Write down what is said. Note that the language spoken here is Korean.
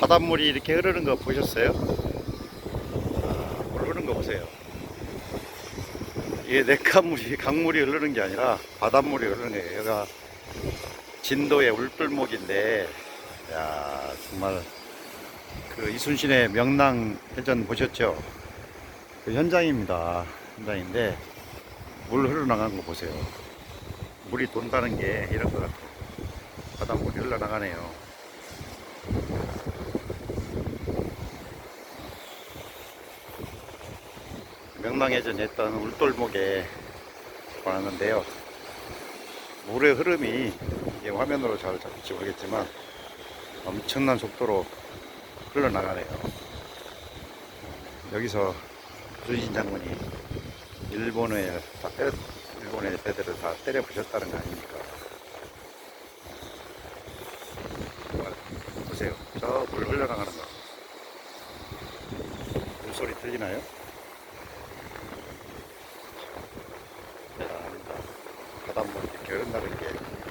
바닷물이 이렇게 흐르는 거 보셨어요? 아, 물 흐르는 거 보세요. 이게 내강물이 강물이 흐르는 게 아니라 바닷물이 흐르는 거예요. 여기가 진도의 울돌목인데, 야 정말 그 이순신의 명랑 해전 보셨죠? 그 현장입니다. 현장인데 물 흘러나가는 거 보세요. 물이 돈다는 게 이런 것 같아요. 바닷물이 흘러나가네요. 명랑해전 했던 울돌목에 왔는데요. 물의 흐름이 이게 화면으로 잘 잡힐지 모르겠지만 엄청난 속도로 흘러나가네요. 여기서 주진 장군이 일본의 다 때려, 일본의 배들을 다 때려 부셨다는 거 아닙니까? 보세요. 저 물 흘러나가는 거. 물소리 들리나요? നടമുടിക്ക് ഒരു നെറുകയായിരിക്കും